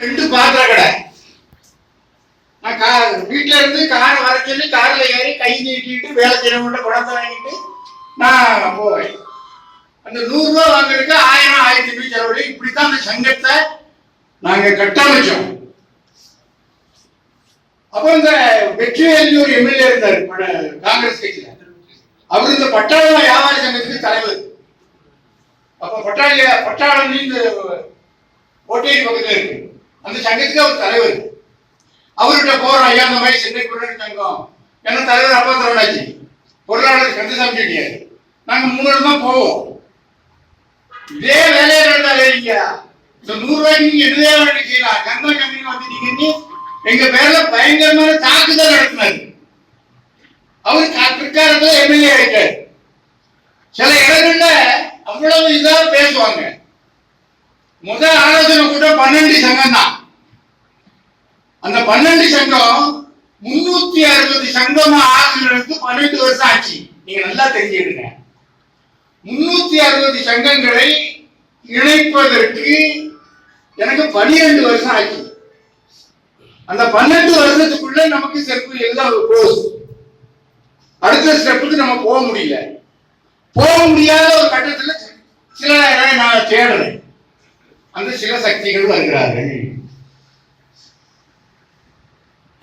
ரெண்டு பாத்திர கடை. நான் கா வீட்டில இருந்து காரை வர சொல்லி கார்ல ஏறி கை நீட்டிட்டு வேலை செய்யறவங்கள்ட்ட குழந்தை வாங்கிட்டு நான் போவேன். அந்த நூறு வாங்குறதுக்கு ஆயிரம் ஆயிரத்தி ஐநூறு செலவு இப்படித்தான் அந்த சங்கத்தை நாங்க கட்டமைச்சோம். அப்போ இந்த வெற்றிவேலி ஒரு எம்எல்ஏ இருந்தார் காங்கிரஸ் கட்சியில. அவர் இந்த பட்டாள வியாபாரி சங்கத்துக்கு தலைவர். அப்ப பட்டாளி பட்டாளம் இந்த ஓட்டேரி பக்கத்துல இருக்கு. அந்த சங்கத்துக்கு அவர் தலைவர். அவர்கிட்ட போறோம் ஐயா அந்த மாதிரி சென்னை குரல் சங்கம். என்ன தலைவர் அப்பா தலைவராச்சு. பொருளாளர் கந்தசாமி செட்டியார் நாங்க மூணு தான் போவோம். இதே வேலையை நடந்தாலே நீங்க இந்த நூறு ரூபாய்க்கு நீங்க எதுவே வேலை செய்யலாம். சங்கம் சங்கம் வந்துட்டீங்கன்னு எங்க பேர்ல பயங்கரமான தாக்குதல் நடத்தினாரு. அவர் காத்திருக்காரு எம்எல்ஏ ஆயிட்டார். சில இடங்கள்ல அவ்வளவு இதா பேசுவாங்க. முதல் ஆலோசனை கூட பன்னெண்டு சங்கம் தான் அந்த பன்னெண்டு சங்கம் முன்னூத்தி அறுபது சங்கமா ஆகுறதுக்கு பன்னெண்டு வருஷம் ஆச்சு. நீங்க நல்லா தெரிஞ்சுக்கிடுங்க. முன்னூத்தி அறுபது சங்கங்களை இணைப்பதற்கு எனக்கு பனிரெண்டு வருஷம் ஆச்சு. அந்த பன்னெண்டு வருஷத்துக்குள்ள நமக்கு செருப்பு எல்லாம் க்ளோஸ் அடுத்த ஸ்டெப்புக்கு நம்ம போக முடியல. போக முடியாத ஒரு கட்டத்தில் சில நான் தேடுறேன். அந்த சில சக்திகள் வருகிறார்கள்.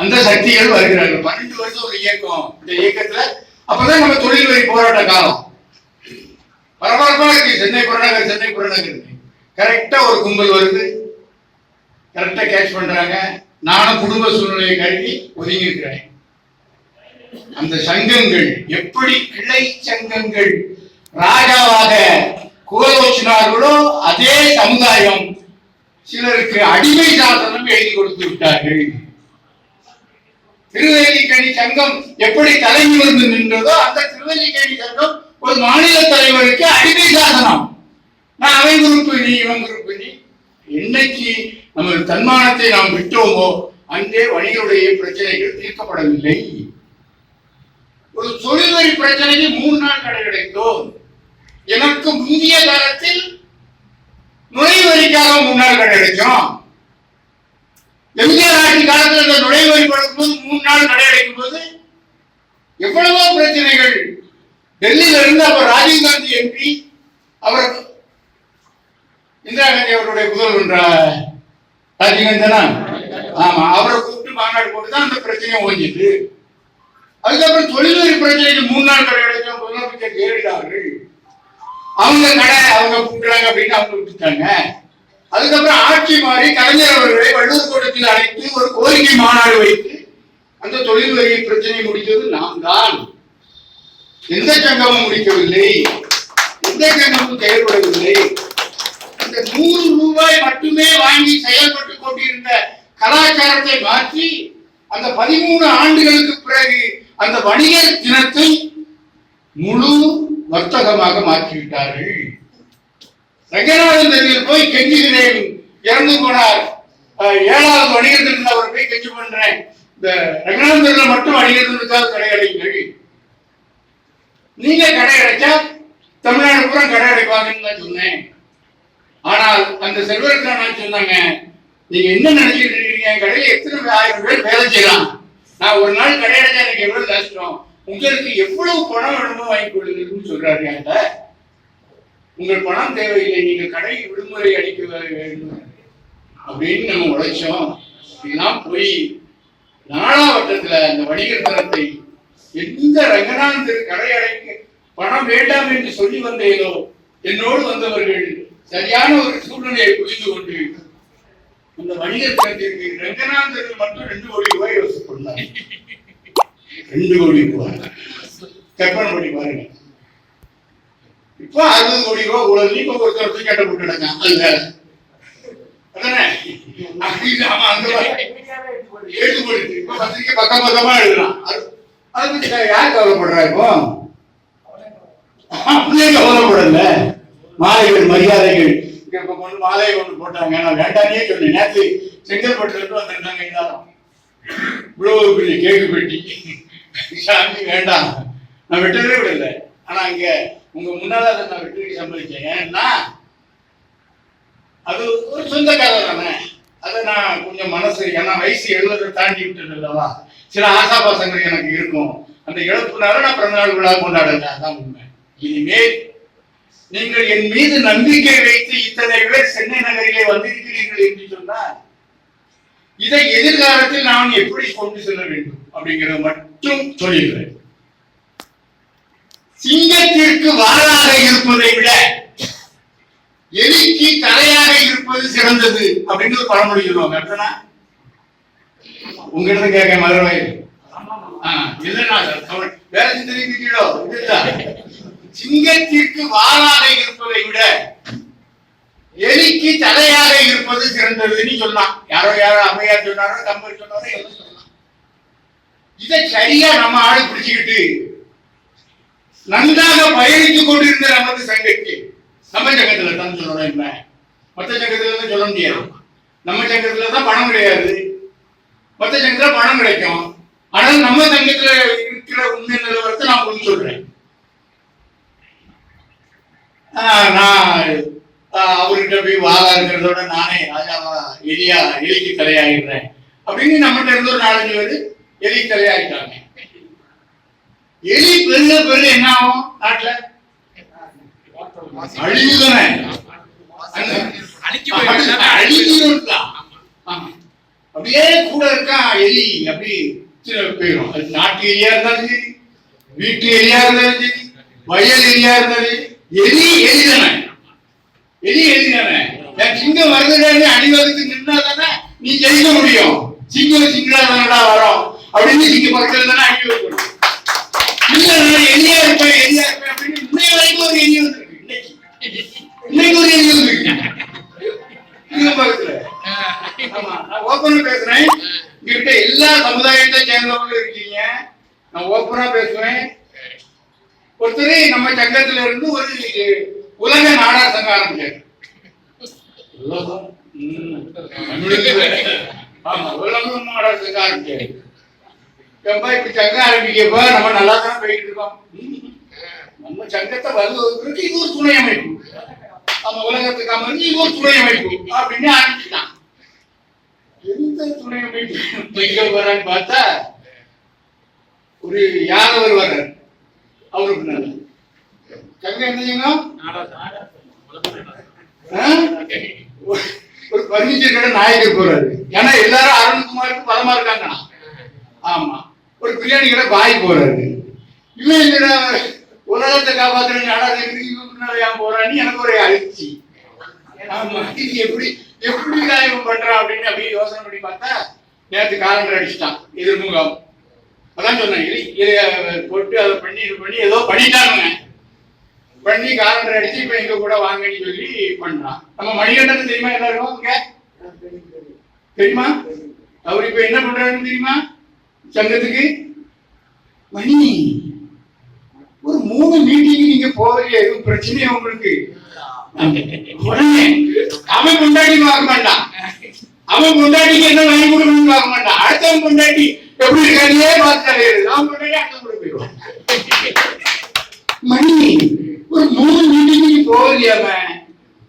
அந்த சக்திகள் வருகிறார்கள். பன்னெண்டு வருஷம் ஒரு இயக்கம் இந்த இயக்கத்துல. அப்பதான் நம்ம தொழில் வரி போராட்ட காலம். பரபரப்பா இருக்கு. சென்னை புறநகர் சென்னை புறநகர். கரெக்டா ஒரு கும்பல் வருது. கரெக்டா கேட்ச் பண்றாங்க. நானும் குடும்ப சூழ்நிலையை கருதி ஒதுங்கி இருக்கிறேன். அந்த சங்கங்கள் எப்படி கிளை சங்கங்கள்? ராஜாவாக கோலோச்சினார்களோ அதே சமுதாயம். சிலருக்கு அடிமை சாதனம் எழுதி கொடுத்து விட்டார்கள். திருவல்லிக்கேணி சங்கம் எப்படி தலைமை வந்து நின்றதோ அந்த திருவல்லிக்கேணி சங்கம் ஒரு மாநில தலைவருக்கு அடிமை சாதனம் நான் அவன் குரூப்பு நீ இவன் குரூப்பு நீ. என்னைக்கு நமது தன்மானத்தை நாம் விட்டோமோ அங்கே வணிகருடைய பிரச்சனைகள் தீர்க்கப்படவில்லை. ஒரு தொழில் வரி பிரச்சனைக்கு மூணு நாள் கடை கிடைத்தோம். எனக்கு முந்தைய காலத்தில் நுழைவு வரிக்காக மூணு நாள் கடை கிடைக்கும் எம்ஜிஆர் ஆட்சி காலத்தில் இந்த நுழைவு போது மூணு நாள் கடை அடைக்கும் போது எவ்வளவோ பிரச்சனைகள். டெல்லியில இருந்து அப்ப ராஜீவ் காந்தி எம்பி அவர் இந்திரா காந்தி அவருடைய புதல்வர் ராஜீவ் காந்தி ஆமா அவரை கூப்பிட்டு மாநாடு போட்டு தான் அந்த பிரச்சனையை ஓஞ்சிட்டு. அதுக்கப்புறம் தொழில்வரி பிரச்சனைக்கு மூணு நாள் கடை கிடைக்கும் முதலமைச்சர் ஜெயலலிதா அவர்கள் அவங்க கடை அவங்க கூப்பிடுறாங்க அப்படின்னு அவங்க விட்டுட்டாங்க. அதுக்கப்புறம் ஆட்சி மாறி கலைஞர் அவர்களை வள்ளுவர் கூட்டத்தில் அழைத்து ஒரு கோரிக்கை மாநாடு வைத்து அந்த தொழில் வரி பிரச்சனை முடித்தது நாம் தான். எந்த சங்கமும் முடிக்கவில்லை. எந்த சங்கமும் செயல்படவில்லை. இந்த நூறு ரூபாய் மட்டுமே வாங்கி செயல்பட்டு கொண்டிருந்த கலாச்சாரத்தை மாற்றி அந்த பதிமூணு ஆண்டுகளுக்கு பிறகு அந்த வணிகர் தினத்தை முழு வர்த்தகமாக மாற்றிவிட்டார்கள். ரங்கநாதன் தெருவில் போய் கெஞ்சுகிறேன் இறந்து போனார். ஏழாவது வணிகத்திற்கு அவர் போய் கெஞ்சு பண்றேன். இந்த ரங்கநாதன் தெருவில் மட்டும் வணிகத்திற்காக கடை அடைங்கள் நீங்க கடை அடைச்சா தமிழ்நாடு பூரா கடை அடைப்பாங்கன்னு தான் சொன்னேன். ஆனால் அந்த செல்வரத்னா நான் சொன்னாங்க? நீங்க என்ன நினைச்சிட்டு இருக்கீங்க? கடையில் எத்தனை ஆயிரம் பேர் வேலை செய்யலாம்? நான் ஒரு நாள் கடை அடைச்சா எனக்கு எவ்வளவு கஷ்டம்? உங்களுக்கு எவ்வளவு பணம் வேணுமோ வாங்கி கொடுங்கன்னு சொல்றாரு என்கிட்ட. உங்கள் பணம் தேவையில்லை நீங்க கடை விடுமுறை அளிக்க வேண்டும். அப்படின்னு நம்ம உழைச்சோம். இதெல்லாம் போய் நாலாவட்டத்துல அந்த வணிகர் தரத்தை எந்த ரங்கநாதன் திரு கடை அடைக்க பணம் வேண்டாம் என்று சொல்லி வந்தேனோ என்னோடு வந்தவர்கள் சரியான ஒரு சூழ்நிலையை புரிந்து கொண்டு அந்த வணிகர் தரத்திற்கு ரங்கநாதன் மட்டும் ரெண்டு கோடி ரூபாய் யோசிச்சு பண்ணார் ரெண்டு கோடி ரூபாய். கற்பனை பண்ணி பாருங்க. இப்போ அறுபது கோடி ரூபாய் ஊழல் இப்ப ஒருத்தர் கேட்ட போட்டுடாங்க அது வேற. அதானே? அது இப்ப பத்திரிக்கை பக்கம் பக்கமா எழுதலாம் அது அதை பத்தி யார் கவலைப்படுறா இப்போ? அப்படியே கவலைப்படல. மாலைகள் மரியாதைகள். இங்க இப்ப கொண்டு மாலை ஒன்று போட்டாங்க. நான் வேண்டானே சொன்னேன். நேற்று செங்கல்பட்டுல இருந்து வந்திருந்தாங்க எல்லாரும். இவ்வளவு பெரிய கேக்கு பெட்டி சாமி வேண்டாம். நான் விட்டதே விடல. ஆனா இங்க உங்க முன்னால அதை நான் வெற்றி சம்பளிச்சேன் ஏன்னா அது ஒரு சொந்தக்காரர் தானே. அதை நான் கொஞ்சம் மனசு ஏன்னா வயசு எழுபதை தாண்டி விட்டது இல்லவா சில ஆசாபாசங்கள் எனக்கு இருக்கும். அந்த இழப்புனால நான் பிறந்தநாள் விழா கொண்டாடுங்க அதான் உண்மை. இனிமேல் நீங்கள் என் மீது நம்பிக்கை வைத்து இத்தனை பேர் சென்னை நகரிலே வந்திருக்கிறீர்கள் என்று சொன்னால் இதை எதிர்காலத்தில் நான் எப்படி கொண்டு செல்ல வேண்டும் அப்படிங்கிறத மட்டும் சொல்லிடுறேன் சிங்கத்திற்கு வாளாக இருப்பதை விட எலிக்கு தலையாக இருப்பது சிறந்தது அப்படின்னு பழமொழி சொல்லுவாங்க. அப்படின்னா உங்ககிட்ட கேட்க மதுரை இல்லைன்னா தமிழ் வேற சிந்தனைக்கிறீங்களோ சிங்கத்திற்கு வாளாக இருப்பதை விட எலிக்கு தலையாக இருப்பது சிறந்ததுன்னு சொன்னான். யாரோ யாரோ அம்மையார் சொன்னாரோ கம்பர் சொன்னாரோ எல்லாம் சொன்னான். இதை சரியா நம்ம ஆடு பிடிச்சுக்கிட்டு நன்றாக பயணித்துக் கொண்டிருந்த நமது சங்கத்தில். நம்ம சங்கத்துல தான் சொல்லணும் என்ன? மற்ற சங்கத்துல இருந்து சொல்ல முடியாது. நம்ம சங்கத்துல தான் பணம் கிடையாது. மற்ற சங்கத்துல பணம் கிடைக்கும். ஆனால் நம்ம சங்கத்துல இருக்கிற உண்மை நிலவரத்தை நான் உங்களுக்கு சொல்றேன். ஆஹ் நான் அவர்கிட்ட போய் வாழா இருக்கிறதோட நானே ராஜாவா எலியா எலிக்கு தலையாகிடுறேன் அப்படின்னு நம்மகிட்ட இருந்து ஒரு நாலஞ்சு பேர் எலி தலையாகிட்டாங்க எலி பெருக பெருக என்ன ஆகும் நாட்டுல அழிவுதானே. அப்படியே கூட இருக்கான் எலி? அப்படி சின்ன போயிடும். அது நாட்டு எலியா இருந்தாலும் சரி வீட்டு எலியா இருந்தாலும் சரி வயல் எலியா இருந்தாலும் எலி எலி தானே எலி எலி தானே சிங்கம் வருதுன்னு அணிவகுத்து நின்னா தானே நீ ஜெயிக்க முடியும். சிங்கம் சிங்களா தானடா வரும். அப்படின்னு சிங்கம் பக்கத்துல தானே அணி எண்ணியா இருப்பேன் இருப்பேன் அப்படின்னு இன்னை வரைக்கும் ஒரு எண்ணி வந்திருக்கு இன்னைக்கு. இன்னைக்கு ஒரு எலி வந்திருக்கு பேசுறேன். இங்கிட்ட எல்லா சமுதாயத்தை இருக்கீங்க. நான் ஓப்பனா பேசுவேன் ஒருத்தர் நம்ம சங்கத்துல இருந்து ஒரு உலக நாடார் சங்கம் ஆரம்பிச்சாரு உலகம் ஆமா உலக நாடார் சங்கம் ஆரம்பிச்சாரு ஏம்பா இப்படி சங்கம் ஆரம்பிக்கப்ப நம்ம நல்லா தானே போயிட்டு இருக்கோம். நம்ம சங்கத்தை வருவதற்கு இது ஒரு துணை அமைப்பு. நம்ம உலகத்துக்கு அமைஞ்சு இது ஒரு துணை அமைப்பு அப்படின்னு ஆரம்பிச்சுட்டான். எந்த துணை அமைப்பு? எங்க வரான்னு பார்த்தா ஒரு யாதவர் வர்றார். அவருக்கு பின்னால. சங்கம் என்ன செய்யணும் ஒரு- ஒரு பர்னிச்சர் கடை நாயகர் போறாரு. ஏன்னா எல்லாரும் அருண்குமாருக்கு பலமா இருக்காங்கண்ணா. ஆமா. ஒரு பிரியாணி கடை பாய் போறாரு. இவன் உலகத்தை காப்பாத்துற நாடாளுக்கு இவன் ஏன் போறான்னு எனக்கு ஒரு அழிச்சி ஆமா இது எப்படி எப்படி இவன் பண்றான் அப்படின்னு அப்படியே யோசனை பண்ணி பார்த்தா நேற்று காலண்டர் அடிச்சிட்டான் எதிர்முகம் அதான் சொன்னேன் இது இதை போட்டு அதை பண்ணி இது பண்ணி ஏதோ பண்ணிட்டானுங்க பண்ணி காலண்டர் அடிச்சு இப்ப எங்க கூட வாங்கன்னு சொல்லி பண்றான். நம்ம மணிகண்டன் தெரியுமா எல்லாருக்கும் இங்க தெரியுமா? அவர் இப்ப என்ன பண்றாருன்னு தெரியுமா? சங்கத்துக்கு மணி. ஒரு மூணு மீட்டிங் நீங்க போறீங்க எதுவும் பிரச்சனையா உங்களுக்கு? உடனே அவன் கொண்டாடி வாங்க மாட்டான். அவன் கொண்டாடிக்கு என்ன வாங்கி கொடுக்கணும்னு பார்க்க மாட்டான். அடுத்தவன் கொண்டாடி எப்படி இருக்கானே பார்த்தாலே அவன் கொண்டாடி அடுத்த கூட போயிடுவான். மணி ஒரு மூணு மீட்டிங் போகலையாம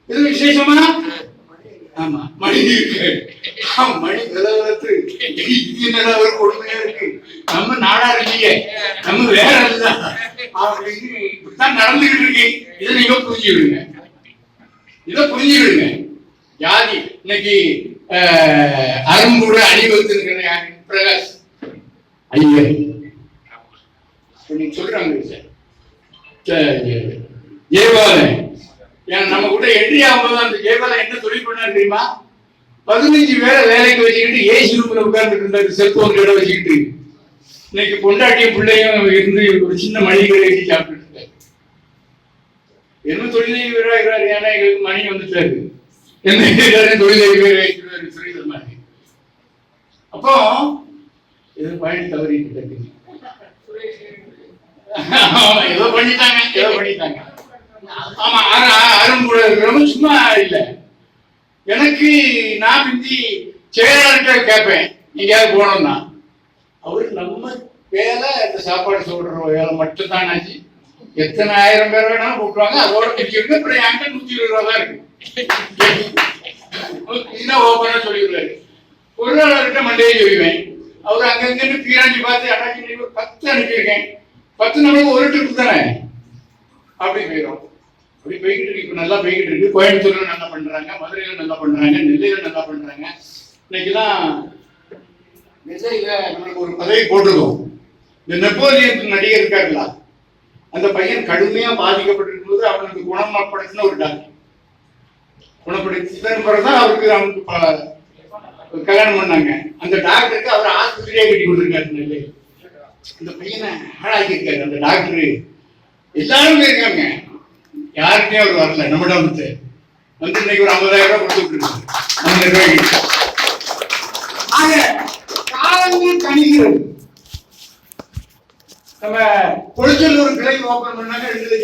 இது விசேஷமா? ஆமா மணி இருக்கு. ஆமா, மணி விலவலத்து இது என்னடா ஒரு கொடுமையா இருக்கு? நம்ம நாடா இல்லையே நம்ம வேற இல்ல. அப்படின்னு இப்படித்தான் நடந்துகிட்டு இருக்கு. இதை நீங்க புரிஞ்சுக்கிடுங்க. இதை புரிஞ்சுக்கிடுங்க. ஜாதி இன்னைக்கு அஹ், அரும்புற அணிவகுத்து யாரு? பிரகாஷ். ஐயர் நீங்க சொல்றாங்க சார். சரி. ஜெயபாலன் ஏன் நம்ம கூட என்ட்ரி ஆகும்போது அந்த ஜெயபாலன் என்ன தொழில் பண்ணாரு தெரியுமா? பதினஞ்சு பேரை வேலைக்கு வச்சுக்கிட்டு ஏசி ரூம்ல உட்கார்ந்துட்டு இருந்தாரு செல்போன் கடை வச்சுக்கிட்டு. இன்னைக்கு பொண்டாட்டியும் பிள்ளையும் இருந்து ஒரு சின்ன மளிகை கடை வச்சு சாப்பிட்டு இருக்காரு. என்ன தொழிலதிபராகிறார் ஏன்னா எங்களுக்கு மணி வந்துட்டாரு. என்ன தொழிலதிபர் சொல்லிடுற மாதிரி அப்போ இது பயன் தவறிட்டு ஏதோ பண்ணிட்டாங்க ஏதோ பண்ணிட்டாங்க. ஆமா அரும்புல இருக்கிறவங்க சும்மா இல்லை. எனக்கு நான் பிந்தி செயலாளர்கிட்ட கேட்பேன் எங்கேயாவது போனோம்னா அவரு நம்ம வேலை இந்த சாப்பாடு சொல்ற வேலை மட்டும் தான் ஆச்சு. எத்தனை ஆயிரம் பேர் வேணாலும் கூப்பிடுவாங்க. அதோட முடிச்சுட்டு அப்புறம் என்கிட்ட நூத்தி இருபது ரூபா தான் இருக்கு. என்ன ஓப்பனா சொல்லிடுறாரு பொருளாளர்கிட்ட மண்டையை சொல்லுவேன். அவர் அங்கங்கிட்டு பீராண்டி பார்த்து அடாச்சி பத்து அனுப்பியிருக்கேன். பத்து நம்மளுக்கு ஒரு ட்ரிப் தானே? அப்படி போயிடும். அப்படி போய்கிட்டு இருக்கு. இப்ப நல்லா போய்கிட்டு இருக்கு. கோயம்புத்தூர்ல நல்லா பண்றாங்க. மதுரையில நல்லா பண்றாங்க. நெல்லையில நல்லா பண்றாங்க. இன்னைக்கெல்லாம் நெல்லையில நம்மளுக்கு ஒரு பதவி போட்டிருக்கோம். இந்த நெப்போலியன் நடிகர் இருக்காருல்ல. அந்த பையன் கடுமையா பாதிக்கப்பட்டிருக்கும் போது அவனுக்கு குணமாப்படுத்தின ஒரு டாக்டர் குணப்படுத்தின பிறகுதான் அவருக்கு அவனுக்கு கல்யாணம் பண்ணாங்க. அந்த டாக்டருக்கு அவர் ஆஸ்பத்திரியா கட்டி கொடுத்துருக்காரு நெல்லை அந்த பையனை ஆளாக்கியிருக்காரு அந்த டாக்டர். எல்லாருமே இருக்காங்க. யாருக்கே அவர் வரல. நம்மிடம் வந்து வந்து இன்னைக்கு ஒரு ஐம்பதாயிரம் ரூபாய் கொடுத்துட்டு இருக்காரு அந்த நிர்வாகி ஆக காலங்கள் கணிகிறது. நம்ம பொழிச்சல் ஒரு கிளை ஓபன் பண்ணாங்க ரெண்டு